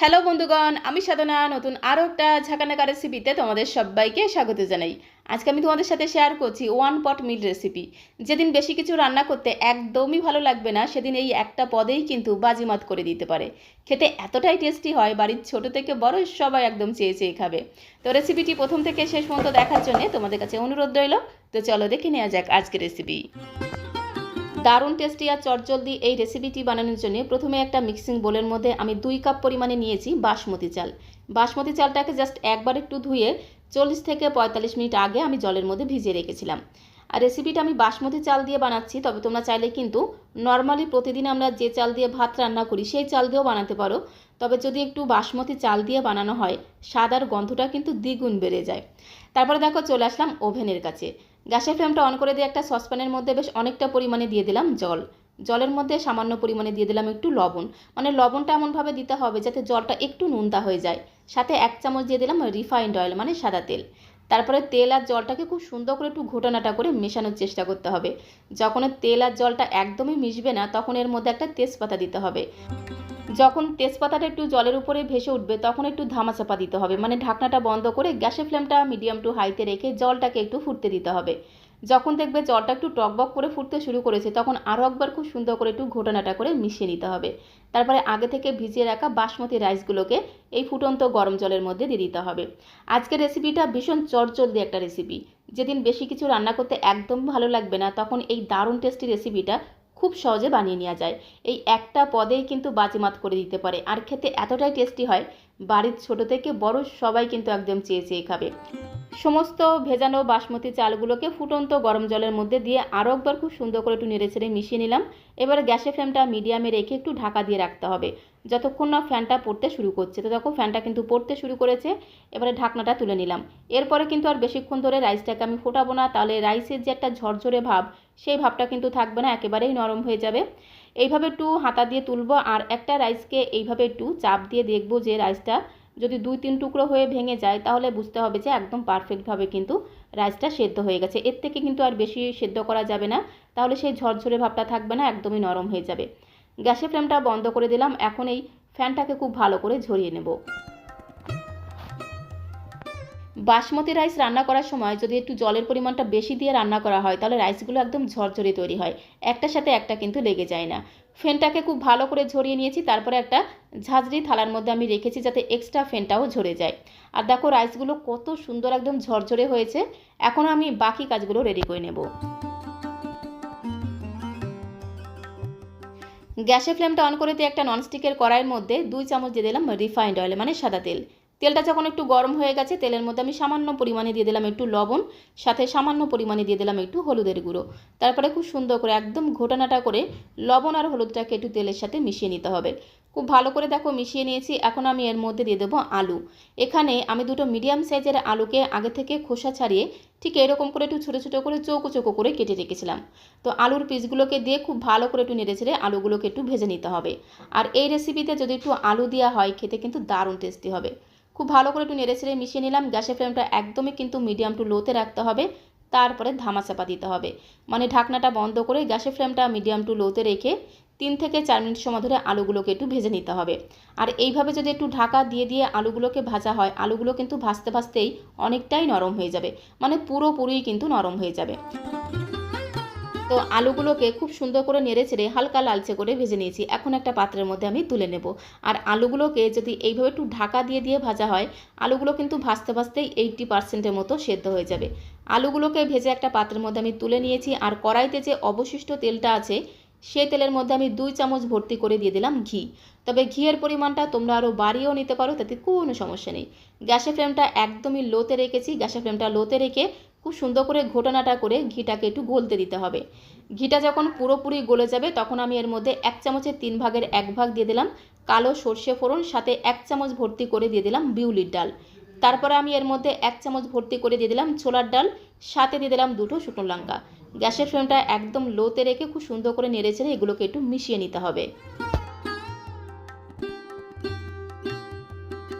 Hello বন্ধুগণ, আমি সাধনা, নতুন আরও একটা ঝাঁকানাকা রেসিপিতে তোমাদের সবাইকে স্বাগত জানাই। আজকে আমি তোমাদের সাথে শেয়ার করছি ওয়ান পট মিল রেসিপি যেদিন বেশি কিছু রান্না করতে একদমই ভালো লাগবে না, সেদিন এই একটা পদেই কিন্তু বাজিমাত করে দিতে পারে। খেতে এতটাই টেস্টি হয়, বাড়ির ছোট থেকে বড় সবাই একদম চেয়ে চেয়ে খাবে। তো রেসিপিটি প্রথম থেকে শেষ পর্যন্ত দেখার জন্য তোমাদের কাছে অনুরোধ রইল। তো চলো দেখে নেওয়া যাক আজকের রেসিপি দারুণ টেস্টি আর চটজলদি এই রেসিপিটি বানানোর জন্য প্রথমে একটা মিক্সিং বোলের মধ্যে আমি দুই কাপ পরিমাণে নিয়েছি বাসমতি চাল। বাসমতি চালটাকে জাস্ট একবার একটু ধুয়ে চল্লিশ থেকে পঁয়তাল্লিশ মিনিট আগে আমি জলের মধ্যে ভিজিয়ে রেখেছিলাম। আর রেসিপিটা আমি বাসমতি চাল দিয়ে বানাচ্ছি, তবে তোমরা চাইলে কিন্তু নর্মালি প্রতিদিন আমরা যে চাল দিয়ে ভাত রান্না করি, সেই চাল দিয়েও বানাতে পারো। তবে যদি একটু বাসমতি চাল দিয়ে বানানো হয়, স্বাদ আর গন্ধটা কিন্তু দ্বিগুণ বেড়ে যায়। তারপরে দেখো চলে আসলাম ওভেনের কাছে। গ্যাসের ফ্লেমটা অন করে দিয়ে একটা সসপ্যানের মধ্যে বেশ অনেকটা পরিমাণে দিয়ে দিলাম জল। জলের মধ্যে সামান্য পরিমাণে দিয়ে দিলাম একটু লবণ। মানে লবণটা এমনভাবে দিতে হবে যাতে জলটা একটু নুনতা হয়ে যায়। সাথে এক চামচ দিয়ে দিলাম রিফাইন্ড অয়েল মানে সাদা তেল। তারপরে তেল আর জলটাকে খুব সুন্দর করে একটু ঘোটানাটা করে মেশানোর চেষ্টা করতে হবে। যখন তেল আর জলটা একদমই মিশবে না, তখন এর মধ্যে একটা তেজপাতা দিতে হবে। যখন তেজপাতাটা একটু জলের উপরে ভেসে উঠবে, তখন একটু ধামাচাপা দিতে হবে। মানে ঢাকনাটা বন্ধ করে গ্যাসের ফ্লেমটা মিডিয়াম টু হাইতে রেখে জলটাকে একটু ফুটতে দিতে হবে। যখন দেখবে জলটা একটু টকবক করে ফুটতে শুরু করেছে, তখন আরও একবার খুব সুন্দর করে একটু ঘোটানাটা করে মিশিয়ে নিতে হবে। তারপরে আগে থেকে ভিজিয়ে রাখা বাসমতি রাইসগুলোকে এই ফুটন্ত গরম জলের মধ্যে দিয়ে দিতে হবে। আজকের রেসিপিটা ভীষণ চটচলদি একটা রেসিপি। যেদিন বেশি কিছু রান্না করতে একদম ভালো লাগবে না, তখন এই দারুণ টেস্টি রেসিপিটা খুব সহজে বানিয়ে নেওয়া যায়। এই একটা পদেই কিন্তু বাজিমাত করে দিতে পারে। আর খেতে এতটাই টেস্টি হয় বাড়ির ছোট থেকে বড় সবাই কিন্তু একদম চেয়ে চেয়ে খাবে। সমস্ত ভেজানো বাসমতি চালগুলোকে ফুটন্ত গরম জলের মধ্যে দিয়ে আরও একবার খুব সুন্দর করে একটু নেড়ে ছেড়ে মিশিয়ে নিলাম। এবার গ্যাসের ফ্লেমটা মিডিয়ামে রেখে একটু ঢাকা দিয়ে রাখতে হবে। যতক্ষণ না ফ্যানটা পড়তে শুরু করছে তো ফ্যানটা কিন্তু পড়তে শুরু করেছে। এবারে ঢাকনাটা তুলে নিলাম। এরপরে কিন্তু আর বেশিক্ষণ ধরে রাইসটাকে আমি ফোটাবো না, তাহলে রাইসের যে একটা ঝরঝরে ভাব, সেই ভাবটা কিন্তু থাকবে না, একেবারেই নরম হয়ে যাবে। এইভাবে একটু হাতা দিয়ে তুলবো আর একটা রাইসকে এইভাবে একটু চাপ দিয়ে দেখব যে রাইসটা যদি দুই তিন টুকরো হয়ে ভেঙে যায় তাহলে বুঝতে হবে যে একদম পারফেক্টভাবে কিন্তু রাইসটা সেদ্ধ হয়ে গেছে। এর থেকে কিন্তু আর বেশি সেদ্ধ করা যাবে না, তাহলে সেই ঝরঝরে ভাবটা থাকবে না, একদমই নরম হয়ে যাবে। গ্যাসের ফ্লেমটা বন্ধ করে দিলাম, এখন এই ফ্যানটাকে খুব ভালো করে ঝরিয়ে নেব। বাসমতি রাইস রান্না করার সময় যদি একটু জলের পরিমাণটা বেশি দিয়ে রান্না করা হয়, তাহলে রাইসগুলো একদম ঝরঝরে তৈরি হয়। একটার সাথে একটা কিন্তু লেগে যায় না। ফেনটাকে খুব ভালো করে ঝরিয়ে নিয়েছি, তারপরে একটা ঝাঁঝরি থালার মধ্যে আমি রেখেছি যাতে এক্সট্রা ফেনটাও ঝরে যায়। আর দেখো রাইসগুলো কত সুন্দর একদম ঝরঝরে হয়েছে, এখন আমি বাকি কাজগুলো রেডি করে নেব। গ্যাসের ফ্লেমটা অন করে দিয়ে একটা ননস্টিকের কড়াইয়ের মধ্যে দুই চামচ দিয়ে দিলাম রিফাইন্ড অয়েল মানে সাদা তেল। তেলটা যখন একটু গরম হয়ে গেছে, তেলের মধ্যে আমি সামান্য পরিমাণে দিয়ে দিলাম একটু লবণ, সাথে সামান্য পরিমাণে দিয়ে দিলাম একটু হলুদের গুঁড়ো। তারপরে খুব সুন্দর করে একদম ঘোটানাটা করে লবণ আর হলুদটাকে একটু তেলের সাথে মিশিয়ে নিতে হবে। খুব ভালো করে দেখো মিশিয়ে নিয়েছি, এখন আমি এর মধ্যে দিয়ে দেবো আলু। এখানে আমি দুটো মিডিয়াম সাইজের আলুকে আগে থেকে খোসা ছাড়িয়ে ঠিক এরকম করে একটু ছোটো ছোটো করে চৌকো চৌকো করে কেটে রেখেছিলাম। তো আলুর পিসগুলোকে দিয়ে খুব ভালো করে একটু নেড়ে ছেড়ে আলুগুলোকে একটু ভেজে নিতে হবে। আর এই রেসিপিতে যদি একটু আলু দেওয়া হয়, খেতে কিন্তু দারুণ টেস্টি হবে। খুব ভালো করে একটু নেড়ে ছেড়ে মিশিয়ে নিলাম। গ্যাসের ফ্লেমটা একদমই কিন্তু মিডিয়াম টু লোতে রাখতে হবে। তারপরে ধামা চাপা দিতে হবে। মানে ঢাকনাটা বন্ধ করে গ্যাসের ফ্লেমটা মিডিয়াম টু লোতে রেখে তিন থেকে চার মিনিট সময় ধরে আলুগুলোকে একটু ভেজে নিতে হবে। আর এইভাবে যদি একটু ঢাকা দিয়ে দিয়ে আলুগুলোকে ভাজা হয়, আলুগুলো কিন্তু ভাজতে ভাজতেই অনেকটাই নরম হয়ে যাবে। মানে পুরোপুরিই কিন্তু নরম হয়ে যাবে। তো আলুগুলোকে খুব সুন্দর করে নেড়ে চেড়ে হালকা লালচে করে ভেজে নিয়েছি। এখন একটা পাত্রের মধ্যে আমি তুলে নেব। আর আলুগুলোকে যদি এইভাবে একটু ঢাকা দিয়ে দিয়ে ভাজা হয়, আলুগুলো কিন্তু ভাজতে, ভাজতেই এইটটি পার্সেন্টের মতো সেদ্ধ হয়ে যাবে। আলুগুলোকে ভেজে একটা পাত্রের মধ্যে আমি তুলে নিয়েছি। আর কড়াইতে যে অবশিষ্ট তেলটা আছে সে তেলের মধ্যে আমি দুই চামচ ভর্তি করে দিয়ে দিলাম ঘি। তবে ঘিয়ের পরিমাণটা তোমরা আরও বাড়িয়েও নিতে পারো, তাতে কোনো সমস্যা নেই। গ্যাসের ফ্লেমটা একদমই লোতে রেখেছি। গ্যাসের ফ্লেমটা লোতে রেখে খুব সুন্দর করে ঘোটানাটা করে ঘিটাকে একটু গলতে দিতে হবে। ঘিটা যখন পুরোপুরি গলে যাবে, তখন আমি এর মধ্যে এক চামচের তিন ভাগের এক ভাগ দিয়ে দিলাম কালো সর্ষে ফোড়ন, সাথে এক চামচ ভর্তি করে দিয়ে দিলাম বিউলির ডাল। তারপরে আমি এর মধ্যে এক চামচ ভর্তি করে দিয়ে দিলাম ছোলার ডাল, সাথে দিয়ে দিলাম দুটো শুকনো লঙ্কা। গ্যাসের ফ্লেমটা একদম লোতে রেখে খুব সুন্দর করে নেড়ে চেড়ে এগুলোকে একটু মিশিয়ে নিতে হবে।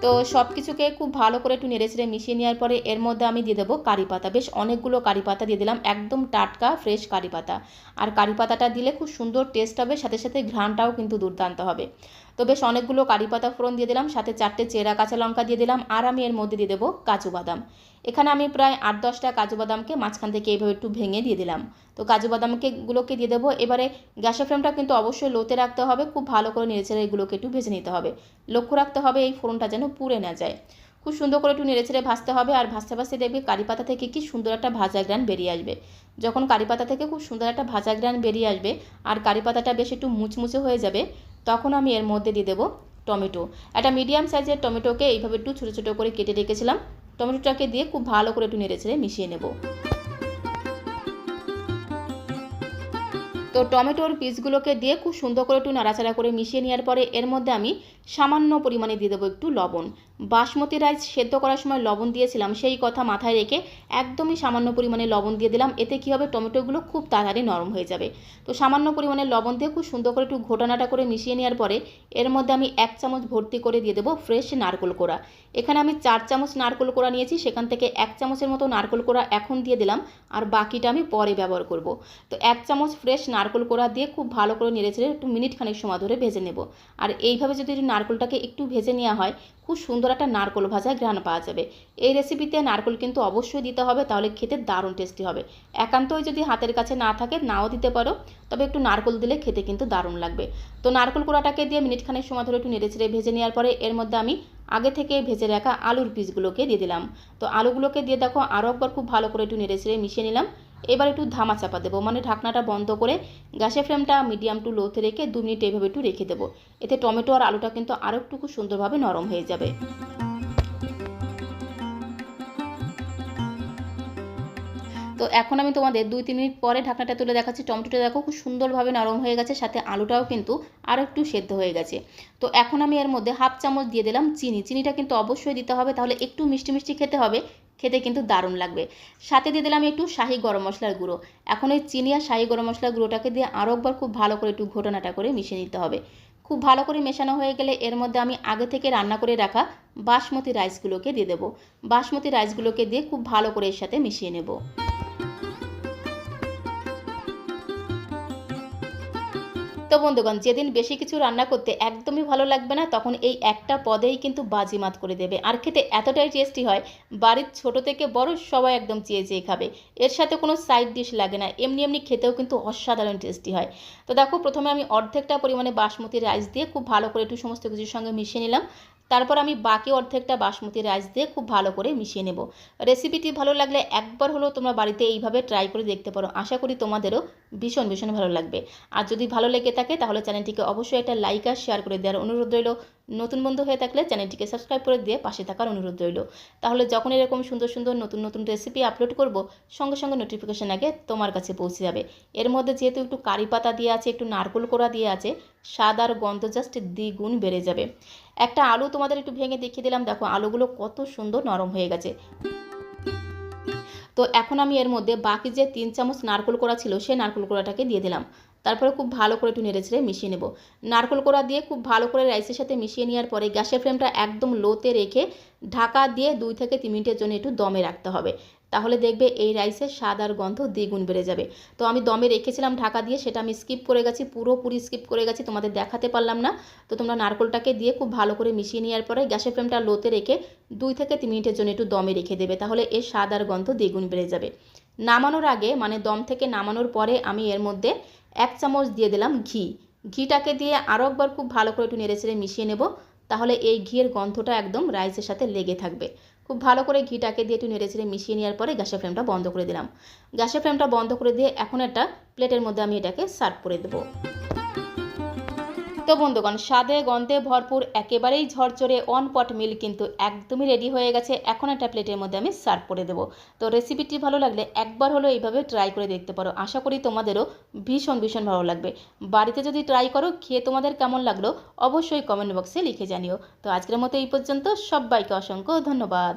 তো সব কিছুকে খুব ভালো করে একটু নেড়ে চেড়ে মিশিয়ে নেওয়ার পরে এর মধ্যে আমি দিয়ে দেবো কারি পাতা। বেশ অনেকগুলো কারি পাতা দিয়ে দিলাম, একদম টাটকা ফ্রেশ কারি পাতা। আর কারি পাতাটা দিলে খুব সুন্দর টেস্ট হবে, সাথে সাথে ঘ্রানটাও কিন্তু দুর্দান্ত হবে। তো বেশ অনেকগুলো কারি পাতা ফোড়ন দিয়ে দিলাম, সাথে চারটে চেরা কাঁচা লঙ্কা দিয়ে দিলাম, আর আমি এর মধ্যে দিয়ে দেবো কাজু বাদাম। এখানে আমি প্রায় আট দশটা কাজু বাদামকে মাঝখান থেকে এইভাবে একটু ভেঙে দিয়ে দিলাম। তো কাজু বাদামকে গুলোকে দিয়ে দেবো, এবারে গ্যাসের ফ্লেমটা কিন্তু অবশ্যই লোতে রাখতে হবে, খুব ভালো করে নেড়েচেড়ে এগুলোকে একটু ভেজে নিতে হবে। লক্ষ্য রাখতে হবে এই ফোড়নটা যেন পুড়ে না যায়। খুব সুন্দর করে একটু নেড়েচেড়ে ভাজতে হবে, আর ভাজতে ভাজতে দেখবে কারি পাতা থেকে কি সুন্দর একটা ভাজা গ্রান বেরিয়ে আসবে। যখন কারি পাতা থেকে খুব সুন্দর একটা ভাজা গ্রান বেরিয়ে আসবে, আর কারি পাতাটা বেশ একটু মুচমুচে হয়ে যাবে তখন আমি এর মধ্যে দিয়ে দেবো টমেটো। একটা মিডিয়াম সাইজের টমেটোকে এইভাবে একটু ছোটো ছোটো করে কেটে রেখেছিলাম। টমেটোটাকে দিয়ে খুব ভালো করে একটু নেড়েচেড়ে মিশিয়ে নেব। তো টমেটোর পিসগুলোকে দিয়ে খুব সুন্দর করে একটু নাড়াচাড়া করে মিশিয়ে নেওয়ার পরে এর মধ্যে আমি সামান্য পরিমাণে দিয়ে দেবো একটু লবণ। বাসমতি রাইস সেদ্ধ করার সময় লবণ দিয়েছিলাম, সেই কথা মাথায় রেখে একদমই সামান্য পরিমাণে লবণ দিয়ে দিলাম। এতে কী হবে? টমেটোগুলো খুব তাড়াতাড়ি নরম হয়ে যাবে। তো সামান্য পরিমাণে লবণ দিয়ে খুব সুন্দর করে একটু ঘোটানাটা করে মিশিয়ে নেওয়ার পরে এর মধ্যে আমি এক চামচ ভর্তি করে দিয়ে দেবো ফ্রেশ নারকোল কোড়া। এখানে আমি চার চামচ নারকোল কোড়া নিয়েছি, সেখান থেকে এক চামচের মতো নারকোল কোড়া এখন দিয়ে দিলাম আর বাকিটা আমি পরে ব্যবহার করব। তো এক চামচ ফ্রেশ নারকোল কোড়া দিয়ে খুব ভালো করে নেড়ে ছেড়ে একটু মিনিট খানেক সময় ধরে ভেজে নেব। আর এইভাবে যদি নারকোলটাকে একটু ভেজে নেওয়া হয়, খুব সুন্দর একটা নারকোল ভাজায় ঘ্রাণ পাওয়া যাবে। এই রেসিপিতে নারকোল কিন্তু অবশ্যই দিতে হবে, তাহলে খেতে দারুণ টেস্টি হবে। একান্তই যদি হাতের কাছে না থাকে, নাও দিতে পারো, তবে একটু নারকোল দিলে খেতে কিন্তু দারুণ লাগবে। তো নারকোল কোড়াটাকে দিয়ে মিনিট খানেক সময় ধরে একটু নেড়েচেড়ে ভেজে নেওয়ার পরে, এর মধ্যে আমি আগে থেকে ভেজে রাখা আলুর পিসগুলোকে দিয়ে দিলাম। তো আলুগুলোকে দিয়ে দেখো আরও একবার খুব ভালো করে একটু নেড়েচেড়ে মিশিয়ে নিলাম। এবার একটু ধামা চাপা দেবো। মানে ঢাকনাটা বন্ধ করে গ্যাসের ফ্লেমটা মিডিয়াম টু লোতে রেখে দু মিনিট এইভাবে একটু রেখে দেবো। এতে টমেটো আর আলুটা কিন্তু আরও একটু সুন্দরভাবে নরম হয়ে যাবে। তো এখন আমি তোমাদের দুই তিন মিনিট পরে ঢাকনাটা তুলে দেখাচ্ছি। টমেটোটা দেখো খুব সুন্দরভাবে নরম হয়ে গেছে, সাথে আলুটাও কিন্তু আরও একটু সেদ্ধ হয়ে গেছে। তো এখন আমি এর মধ্যে হাফ চামচ দিয়ে দিলাম চিনি। চিনিটা কিন্তু অবশ্যই দিতে হবে, তাহলে একটু মিষ্টি মিষ্টি খেতে হবে। খেতে কিন্তু দারুণ লাগবে। সাথে দিয়ে দিলাম একটু শাহি গরম মশলার গুঁড়ো। এখন ওই চিনি আর শাহি গরম মশলার গুঁড়োটাকে দিয়ে আরও একবার খুব ভালো করে একটু ঘটনাটা করে মিশিয়ে নিতে হবে। খুব ভালো করে মেশানো হয়ে গেলে এর মধ্যে আমি আগে থেকে রান্না করে রাখা বাসমতি রাইসগুলোকে দিয়ে দেবো। বাসমতি রাইসগুলোকে দিয়ে খুব ভালো করে এর সাথে মিশিয়ে নেব। তো বন্ধুগণ, যেদিন বেশি কিছু রান্না করতে একদমই ভালো লাগবে না, তখন এই একটা পদেই কিন্তু বাজিমাত করে দেবে। আর খেতে এতটাই টেস্টি হয়, বাড়ির ছোট থেকে বড় সবাই একদম চেয়ে চেয়ে খাবে। এর সাথে কোনো সাইড ডিশ লাগে না, এমনি এমনি খেতেও কিন্তু অসাধারণ টেস্টি হয়। তো দেখো, প্রথমে আমি অর্ধেকটা পরিমাণে বাসমতি রাইস দিয়ে খুব ভালো করে একটু সমস্ত কিছুর সঙ্গে মিশিয়ে নিলাম। তারপর আমি বাকি অর্ধেকটা বাসমতি রাইস দিয়ে খুব ভালো করে মিশিয়ে নেব। রেসিপিটি ভালো লাগলে একবার হলেও তোমরা বাড়িতে এইভাবে ট্রাই করে দেখতে পারো। আশা করি তোমাদেরও ভীষণ ভীষণ ভালো লাগবে। আর যদি ভালো লেগে থাকে, তাহলে চ্যানেলটিকে অবশ্যই একটা লাইক আর শেয়ার করে দেওয়ার অনুরোধ রইল। নতুন বন্ধু হয়ে থাকলে চ্যানেলটিকে সাবস্ক্রাইব করে দিয়ে পাশে থাকার অনুরোধ রইল। তাহলে যখন এরকম সুন্দর সুন্দর, নতুন নতুন রেসিপি আপলোড করব, সঙ্গে সঙ্গে নোটিফিকেশান আগে তোমার কাছে পৌঁছে যাবে। এর মধ্যে যেহেতু একটু কারি পাতা দিয়ে আছে, একটু নারকোল কোড়া দিয়ে আছে, স্বাদ আর গন্ধ জাস্ট দ্বিগুণ বেড়ে যাবে। একটা আলু তোমাদের একটু ভেঙে দেখিয়ে দিলাম, দেখো আলুগুলো কত সুন্দর নরম হয়ে গেছে। তো এখন আমি এর মধ্যে বাকি যে তিন চামচ নারকোল কোড়া ছিল, সেই নারকোল কোড়াটাকে দিয়ে দিলাম। তারপরে খুব ভালো করে একটু নেড়ে ছেড়ে মিশিয়ে নেব। নারকোল কোড়া দিয়ে খুব ভালো করে রাইসের সাথে মিশিয়ে নেওয়ার পরে গ্যাসের ফ্লেমটা একদম লোতে রেখে ঢাকা দিয়ে দুই থেকে তিন মিনিটের জন্য একটু দমে রাখতে হবে। তাহলে দেখবে এই রাইসের স্বাদ আর গন্ধ দ্বিগুণ বেড়ে যাবে। তো আমি দমে রেখেছিলাম ঢাকা দিয়ে, সেটা আমি স্কিপ করে গেছি, পুরোপুরি স্কিপ করে গেছি, তোমাদের দেখাতে পারলাম না। তো তোমরা নারকোলটাকে দিয়ে খুব ভালো করে মিশিয়ে নেওয়ার পরে গ্যাসের ফ্লেমটা লোতে রেখে দুই থেকে তিন মিনিটের জন্য একটু দমে রেখে দেবে, তাহলে এর স্বাদ আর গন্ধ দ্বিগুণ বেড়ে যাবে। নামানোর আগে মানে দম থেকে নামানোর পরে আমি এর মধ্যে এক চামচ দিয়ে দিলাম ঘি। ঘিটাকে দিয়ে আরও একবার খুব ভালো করে একটু নেড়ে চেড়ে মিশিয়ে নেব, তাহলে এই ঘিয়ের গন্ধটা একদম রাইসের সাথে লেগে থাকবে। খুব ভালো করে ঘিটাকে দিয়ে একটু নেড়ে চেড়ে মিশিয়ে নেওয়ার পরে গ্যাসের ফ্লেমটা বন্ধ করে দিলাম। গ্যাসের ফ্লেমটা বন্ধ করে দিয়ে এখন একটা প্লেটের মধ্যে আমি এটাকে সার্ভ করে দেবো। তো বন্ধুগণ, স্বাদে গন্ধে ভরপুর, একেবারেই ঝরঝরে ওয়ান পট মিল কিন্তু একদমই রেডি হয়ে গেছে। এখন একটা প্লেটের মধ্যে আমি সার্ভ করে দেবো। তো রেসিপিটি ভালো লাগলে একবার হলো এইভাবে ট্রাই করে দেখতে পারো। আশা করি তোমাদেরও ভীষণ ভীষণ ভালো লাগবে। বাড়িতে যদি ট্রাই করো, খেয়ে তোমাদের কেমন লাগল অবশ্যই কমেন্ট বক্সে লিখে জানিও। তো আজকের মতো এই পর্যন্ত। সবাইকে অসংখ্য ধন্যবাদ।